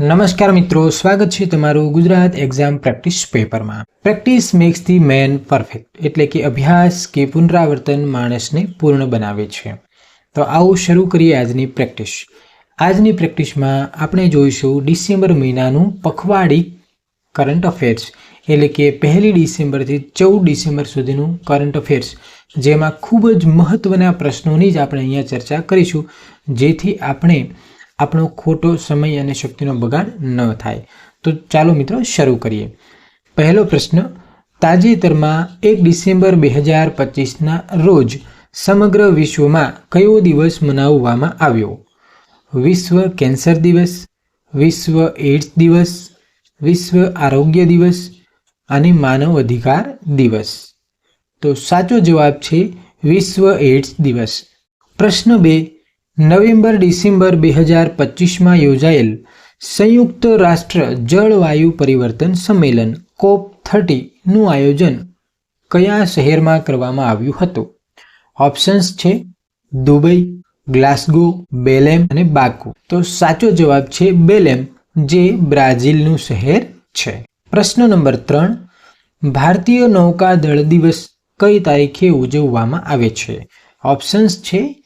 નમસ્કાર મિત્રો, સ્વાગત છે તમારું ગુજરાત એક્ઝામ પ્રેક્ટિસ પેપરમાં practice makes the man perfect એટલે કે અભ્યાસ કે પુનરાવર્તન માણસને પૂર્ણ બનાવે છે. તો આવો શરૂ કરીએ આજની પ્રેક્ટિસ આજની પ્રેક્ટિસમાં આપણે જોઈશું ડિસેમ્બર મહિનાનું પખવાડી કરંટ અફેર્સ એટલે કે પહેલી ડિસેમ્બરથી ચૌદ ડિસેમ્બર સુધીનું કરંટ અફેર્સ જેમાં ખૂબ જ મહત્ત્વના પ્રશ્નોની જ આપણે અહીંયા ચર્ચા કરીશું, જેથી આપણે આપણો ખોટો સમય અને શક્તિનો બગાડ ન થાય. તો ચાલો મિત્રો શરૂ કરીએ. પહેલો પ્રશ્ન, તાજેતરમાં એક ડિસેમ્બર બે હજાર પચીસના રોજ સમગ્ર વિશ્વમાં કયો દિવસ મનાવવામાં આવ્યો? વિશ્વ કેન્સર દિવસ, વિશ્વ એડ્સ દિવસ, વિશ્વ આરોગ્ય દિવસ અને માનવ અધિકાર દિવસ. તો સાચો જવાબ છે વિશ્વ એડ્સ દિવસ. પ્રશ્ન બે નવેમ્બર ડિસેમ્બર બે હજાર પચીસમાં યોજાયેલ સંયુક્ત રાષ્ટ્ર જળવાયુ પરિવર્તન સંમેલન કોપ થર્ટીનું આયોજન કયા શહેરમાં કરવામાં આવ્યું હતું? ઓપ્શન્સ છે દુબઈ, ગ્લાસગો, બેલેમ અને બાકુ. તો સાચો જવાબ છે બેલેમ, જે બ્રાઝિલનું શહેર છે. પ્રશ્ન નંબર ત્રણ, ભારતીય નૌકાદળ દિવસ કઈ તારીખે ઉજવવામાં આવે છે? ઓપ્શન્સ છે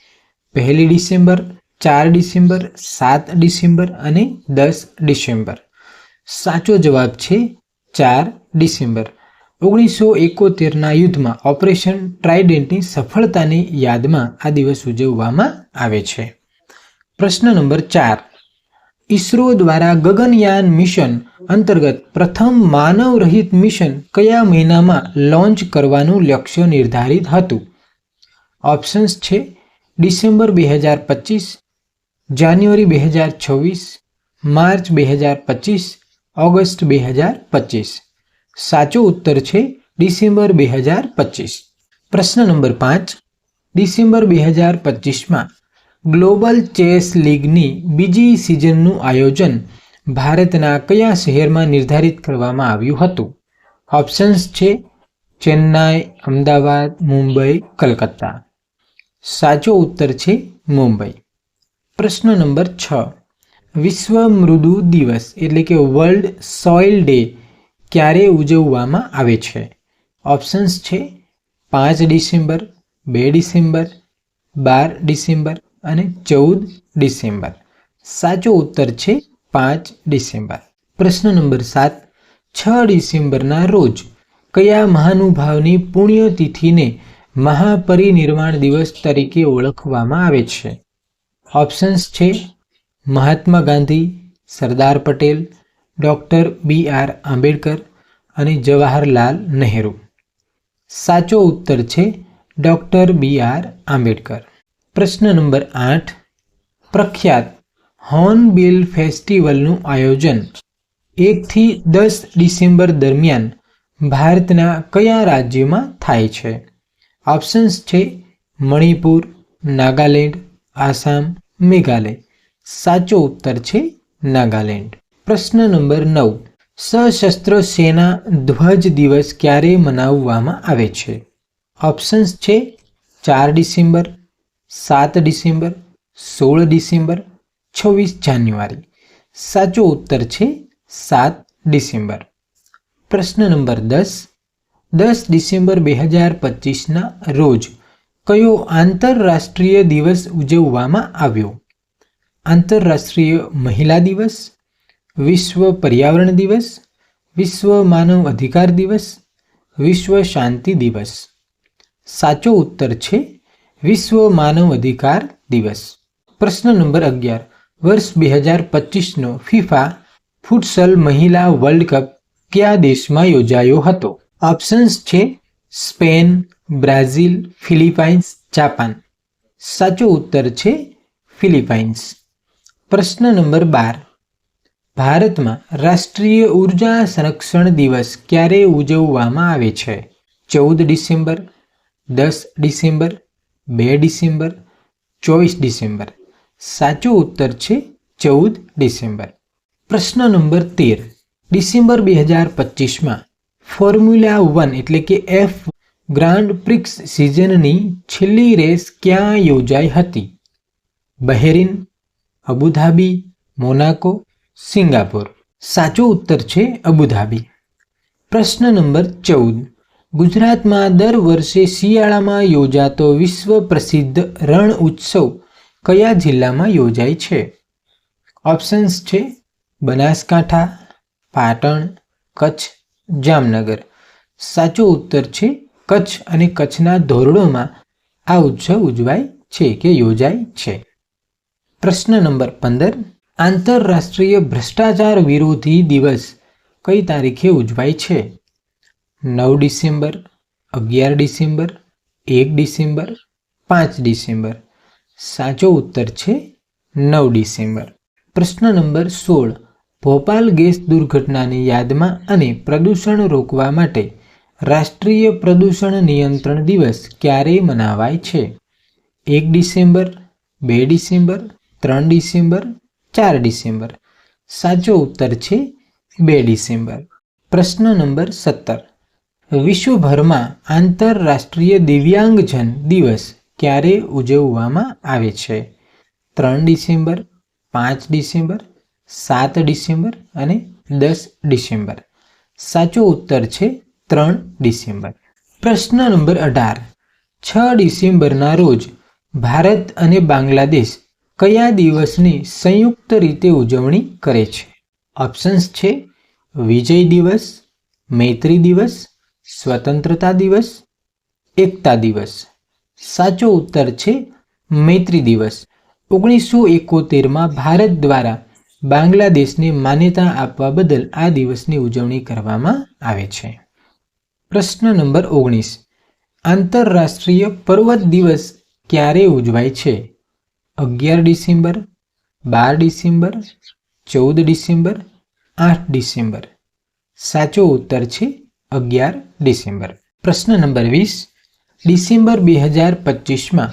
પહેલી ડિસેમ્બર, ચાર ડિસેમ્બર, સાત ડિસેમ્બર અને દસ ડિસેમ્બર. સાચો જવાબ છે ચાર ડિસેમ્બર. ઓગણીસો એકોતેરના યુદ્ધમાં ઓપરેશન ટ્રાઇડેન્ટની સફળતાની યાદમાં આ દિવસ ઉજવવામાં આવે છે. પ્રશ્ન નંબર ચાર. ઇસરો દ્વારા ગગનયાન મિશન અંતર્ગત પ્રથમ માનવ રહિત મિશન કયા મહિનામાં લોન્ચ કરવાનું લક્ષ્ય નિર્ધારિત હતું? ઓપ્શન્સ છે ડિસેમ્બર બે હજાર પચીસ, જાન્યુઆરી બે હજાર છવ્વીસ, માર્ચ બે હજાર પચીસ, ઓગસ્ટ બે હજાર પચીસ. સાચો ઉત્તર છે ડિસેમ્બર બે હજાર પચીસ. પ્રશ્ન નંબર પાંચ. ડિસેમ્બર બે હજાર પચીસમાં ગ્લોબલ ચેસ લીગની બીજી સિઝનનું આયોજન ભારતના કયા શહેરમાં નિર્ધારિત કરવામાં આવ્યું હતું? ઓપ્શન્સ છે ચેન્નાઈ, અમદાવાદ, મુંબઈ, કલકત્તા. સાચો ઉત્તર છે મુંબઈ. પ્રશ્ન નંબર છ. વિશ્વ મૃદુ દિવસ એટલે કે વર્લ્ડ સોઇલ ડે ક્યારે ઉજવવામાં આવે છે? ઓપ્શન્સ છે પાંચ ડિસેમ્બર, બે ડિસેમ્બર, બાર ડિસેમ્બર અને ચૌદ ડિસેમ્બર. સાચો ઉત્તર છે પાંચ ડિસેમ્બર. પ્રશ્ન નંબર સાત. છ ડિસેમ્બરના રોજ કયા મહાનુભાવની પુણ્યતિથિને મહાપરિનિર્વાણ દિવસ તરીકે ઓળખવામાં આવે છે. ઓપ્શન્સ છે Mahatma Gandhi, Sardar Patel, doctor B R Ambedkar અને જવાહરલાલ નહેરુ. સાચો ઉત્તર છે ડૉક્ટર બી આર આંબેડકર. પ્રશ્ન નંબર આઠ, પ્રખ્યાત હોર્નબિલ ફેસ્ટિવલનું આયોજન. એકથી દસ ડિસેમ્બર દરમિયાન ભારતના કયા રાજ્યમાં થાય છે? ઓપ્શન્સ છે મણિપુર, નાગાલેન્ડ, આસામ, મેઘાલય. સાચો ઉત્તર છે નાગાલેન્ડ. પ્રશ્ન નંબર નવ. સશસ્ત્ર સેના ધ્વજ દિવસ ક્યારે મનાવવામાં આવે છે? ઓપ્શન્સ છે ચાર ડિસેમ્બર, સાત ડિસેમ્બર, સોળ ડિસેમ્બર, છવ્વીસ જાન્યુઆરી. સાચો ઉત્તર છે સાત ડિસેમ્બર. પ્રશ્ન નંબર દસ. દસ ડિસેમ્બર બે હજાર પચીસના રોજ કયો આંતરરાષ્ટ્રીય દિવસ ઉજવવામાં આવ્યો? આંતરરાષ્ટ્રીય મહિલા દિવસ, વિશ્વ પર્યાવરણ દિવસ, વિશ્વ માનવ અધિકાર દિવસ, વિશ્વ શાંતિ દિવસ. સાચો ઉત્તર છે વિશ્વ માનવ અધિકાર દિવસ. પ્રશ્ન નંબર અગિયાર. વર્ષ બે હજાર પચીસનો ફિફા ફૂટસલ મહિલા વર્લ્ડ કપ કયા દેશમાં યોજાયો હતો? ઓપ્શન્સ છે સ્પેન, બ્રાઝિલ, ફિલિપાઇન્સ, જાપાન. સાચો ઉત્તર છે ફિલિપાઇન્સ. પ્રશ્ન નંબર બાર. ભારતમાં રાષ્ટ્રીય ઊર્જા સંરક્ષણ દિવસ ક્યારે ઉજવવામાં આવે છે? ચૌદ ડિસેમ્બર, દસ ડિસેમ્બર, બે ડિસેમ્બર, ચોવીસ ડિસેમ્બર. સાચો ઉત્તર છે ચૌદ ડિસેમ્બર. પ્રશ્ન નંબર તેર. ડિસેમ્બર બે હજાર પચીસમાં ફોર્મ્યુલા વન એટલે કે એફ ગ્રાન્ડ પ્રિક્સ સિઝનની છેલ્લી રેસ ક્યાં યોજાઈ હતી? Bahrain, Abu Dhabi, Monaco, Singapore? સાચો ઉત્તર છે અબુધાબી. પ્રશ્ન નંબર ચૌદ. ગુજરાતમાં દર વર્ષે શિયાળામાં યોજાતો વિશ્વ પ્રસિદ્ધ રણ ઉત્સવ કયા જિલ્લામાં યોજાય છે? ઓપ્શન્સ છે બનાસકાંઠા, પાટણ, કચ્છ જામનગર. સાચો ઉત્તર છે, કચ્છ અને કચ્છના ધોરડોમાં આ ઉત્સવ ઉજવાય છે કે યોજાય છે. પ્રશ્ન નંબર પંદર, આંતરરાષ્ટ્રીય ભ્રષ્ટાચાર વિરોધી દિવસ કઈ તારીખે ઉજવાય છે? નવ ડિસેમ્બર, અગિયાર ડિસેમ્બર, એક ડિસેમ્બર, પાંચ ડિસેમ્બર. સાચો ઉત્તર છે, નવ ડિસેમ્બર. પ્રશ્ન નંબર સોળ ભોપાલ ગેસ દુર્ઘટનાની યાદમાં અને પ્રદૂષણ રોકવા માટે રાષ્ટ્રીય પ્રદૂષણ નિયંત્રણ દિવસ ક્યારે મનાવાય છે? એક ડિસેમ્બર, બે ડિસેમ્બર, ત્રણ ડિસેમ્બર, ચાર ડિસેમ્બર. સાચો ઉત્તર છે બે ડિસેમ્બર. પ્રશ્ન નંબર સત્તર. વિશ્વભરમાં આંતરરાષ્ટ્રીય દિવ્યાંગજન દિવસ ક્યારે ઉજવવામાં આવે છે? ત્રણ ડિસેમ્બર, પાંચ ડિસેમ્બર સાત ડિસેમ્બર અને દસ ડિસેમ્બર. સાચો ઉત્તર છે ત્રણ ડિસેમ્બર. પ્રશ્ન નંબર અઢાર. છ ડિસેમ્બરના રોજ ભારત અને બાંગ્લાદેશ કયા દિવસની સંયુક્ત રીતે ઉજવણી કરે છે? ઓપ્શન્સ છે વિજય દિવસ, મૈત્રી દિવસ, સ્વતંત્રતા દિવસ, એકતા દિવસ. સાચો ઉત્તર છે મૈત્રી દિવસ. ઓગણીસો એકોતેરમાં ભારત દ્વારા બાંગ્લાદેશને માન્યતા આપવા બદલ આ દિવસની ઉજવણી કરવામાં આવે છે. પ્રશ્ન નંબર ઓગણીસ. આંતરરાષ્ટ્રીય પર્વત દિવસ ક્યારે ઉજવાય છે? અગિયાર ડિસેમ્બર, બાર ડિસેમ્બર, ચૌદ ડિસેમ્બર, આઠ ડિસેમ્બર. સાચો ઉત્તર છે અગિયાર ડિસેમ્બર. પ્રશ્ન નંબર વીસ. ડિસેમ્બર બે હજાર પચીસમાં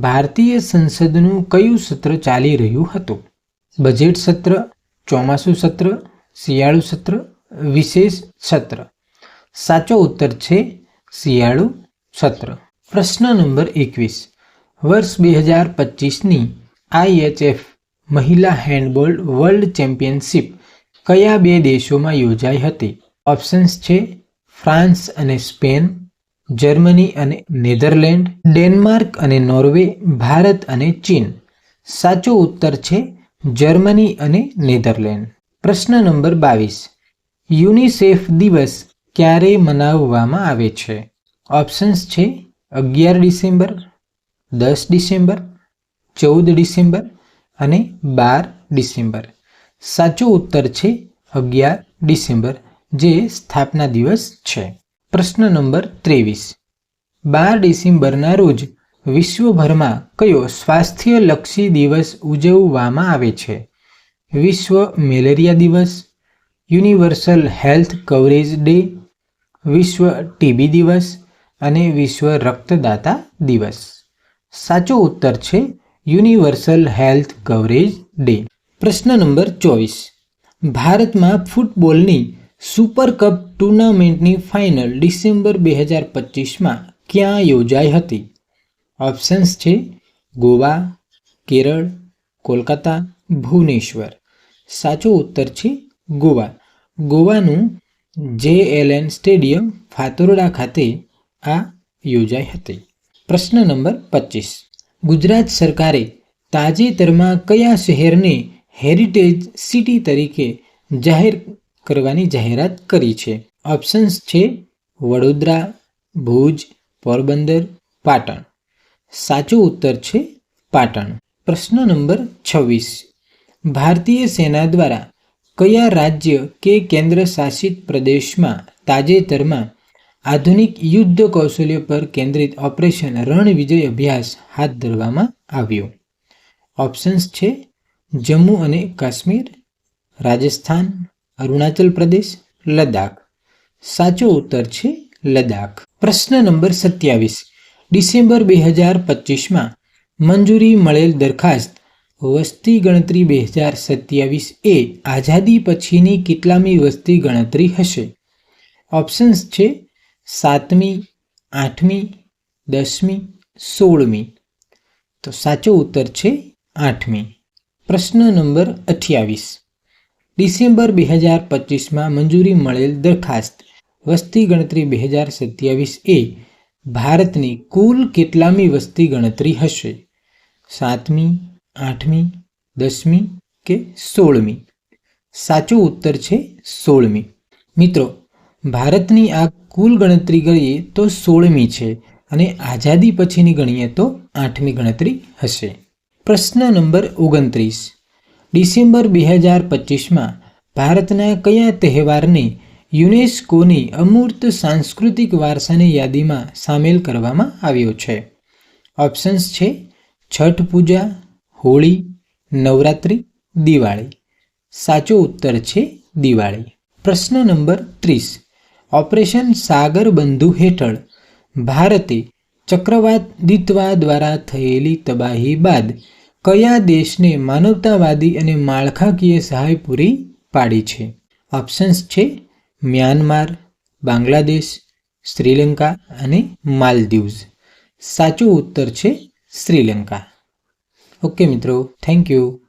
ભારતીય સંસદનું કયું સત્ર ચાલી રહ્યું હતું? બજેટ સત્ર, ચોમાસું સત્ર, શિયાળુ સત્ર, વિશેષ સત્ર. સાચો ઉત્તર છે શિયાળુ સત્ર. પ્રશ્ન નંબર એકવીસ. વર્ષ બે હજાર પચીસની આઈએચએફ મહિલા હેન્ડબોલ વર્લ્ડ ચેમ્પિયનશિપ કયા બે દેશોમાં યોજાઈ હતી? ઓપ્શન્સ છે ફ્રાન્સ અને સ્પેન, જર્મની અને નેધરલેન્ડ, ડેનમાર્ક અને નોર્વે, ભારત અને ચીન. સાચો ઉત્તર છે જર્મની અને નેધરલેન્ડ. પ્રશ્ન નંબર બાવીસ. યુનિસેફ દિવસ ક્યારે મનાવવામાં આવે છે? ઓપ્શન્સ છે અગિયાર ડિસેમ્બર, દસ ડિસેમ્બર, ચૌદ ડિસેમ્બર અને બાર ડિસેમ્બર. સાચો ઉત્તર છે અગિયાર ડિસેમ્બર, જે સ્થાપના દિવસ છે. પ્રશ્ન નંબર ત્રેવીસ. બાર ડિસેમ્બરના રોજ વિશ્વભરમાં કયો સ્વાસ્થ્યલક્ષી દિવસ ઉજવવામાં આવે છે? વિશ્વ મેલેરિયા દિવસ, યુનિવર્સલ હેલ્થ કવરેજ ડે, વિશ્વ ટીબી દિવસ અને વિશ્વ રક્તદાતા દિવસ. સાચો ઉત્તર છે યુનિવર્સલ હેલ્થ કવરેજ ડે. પ્રશ્ન નંબર ચોવીસ. ભારતમાં ફૂટબોલની સુપર કપ ટુર્નામેન્ટની ફાઇનલ ડિસેમ્બર બે હજાર પચીસમાં ક્યાં યોજાઈ હતી? ઓપ્શન્સ છે ગોવા, કેરળ, કોલકાતા, ભુવનેશ્વર. સાચો ઉત્તર છે ગોવા. ગોવાનું જે એલ એન સ્ટેડિયમ ફાતોરડા ખાતે આ યોજાઈ હતી. પ્રશ્ન નંબર પચીસ. ગુજરાત સરકારે તાજેતરમાં કયા શહેરને હેરિટેજ સિટી તરીકે જાહેર કરવાની જાહેરાત કરી છે? ઓપ્શન્સ છે વડોદરા, ભુજ, પોરબંદર, પાટણ. સાચો ઉત્તર છે પાટણ. પ્રશ્ન નંબર છવ્વીસ. ભારતીય સેના દ્વારા કયા રાજ્ય કે કેન્દ્ર શાસિત પ્રદેશમાં તાજેતરમાં આધુનિક યુદ્ધ કૌશલ્ય પર કેન્દ્રિત ઓપરેશન રણવિજય અભ્યાસ હાથ ધરવામાં આવ્યો? ઓપ્શન્સ છે જમ્મુ અને કાશ્મીર, રાજસ્થાન, અરુણાચલ પ્રદેશ, લદ્દાખ. સાચો ઉત્તર છે લદ્દાખ. પ્રશ્ન નંબર સત્યાવીસ. ડિસેમ્બર બે હજાર પચીસમાં મંજૂરી મળેલ દરખાસ્ત વસ્તી ગણતરી બે હજાર સત્યાવીસ એ આઝાદી પછીની કેટલામી વસ્તી ગણતરી હશે? ઓપ્શન્સ છે સાતમી, આઠમી, દસમી, સોળમી. તો સાચો ઉત્તર છે આઠમી. પ્રશ્ન નંબર અઠ્યાવીસ. ડિસેમ્બર બે હજાર પચીસમાં મંજૂરી મળેલ દરખાસ્ત વસ્તી ગણતરી બે હજાર સત્યાવીસ એ ભારતની કુલ કેટલામી વસ્તી ગણતરી હશે? સાતમી, આઠમી, દસમી કે સોળમી? સાચો ઉત્તર છે સોળમી. મિત્રો, ભારતની આ કુલ ગણતરી ગણીએ તો સોળમી છે અને આઝાદી પછીની ગણીએ તો આઠમી ગણતરી હશે. પ્રશ્ન નંબર ઓગણત્રીસ. ડિસેમ્બર બે હજાર પચીસમાં ભારતના કયા તહેવારને યુનેસ્કોની અમૂર્ત સાંસ્કૃતિક વારસાની યાદીમાં સામેલ કરવામાં આવ્યો છે. ઓપ્શન્સ છે, છઠ પૂજા, હોળી, નવરાત્રિ, દિવાળી. સાચો ઉત્તર છે, દિવાળી. પ્રશ્ન નંબર ત્રીસ. ઓપરેશન સાગર બંધુ હેઠળ ભારતે ચક્રવાદિત્વા દ્વારા થયેલી તબાહી બાદ કયા દેશને માનવતાવાદી અને માળખાકીય સહાય પૂરી પાડી છે? ઓપ્શન્સ છે મ્યાનમાર બાંગ્લાદેશ શ્રીલંકા અને માલદીવ્સ. સાચો ઉત્તર છે શ્રીલંકા. ઓકે મિત્રો થેન્ક યુ.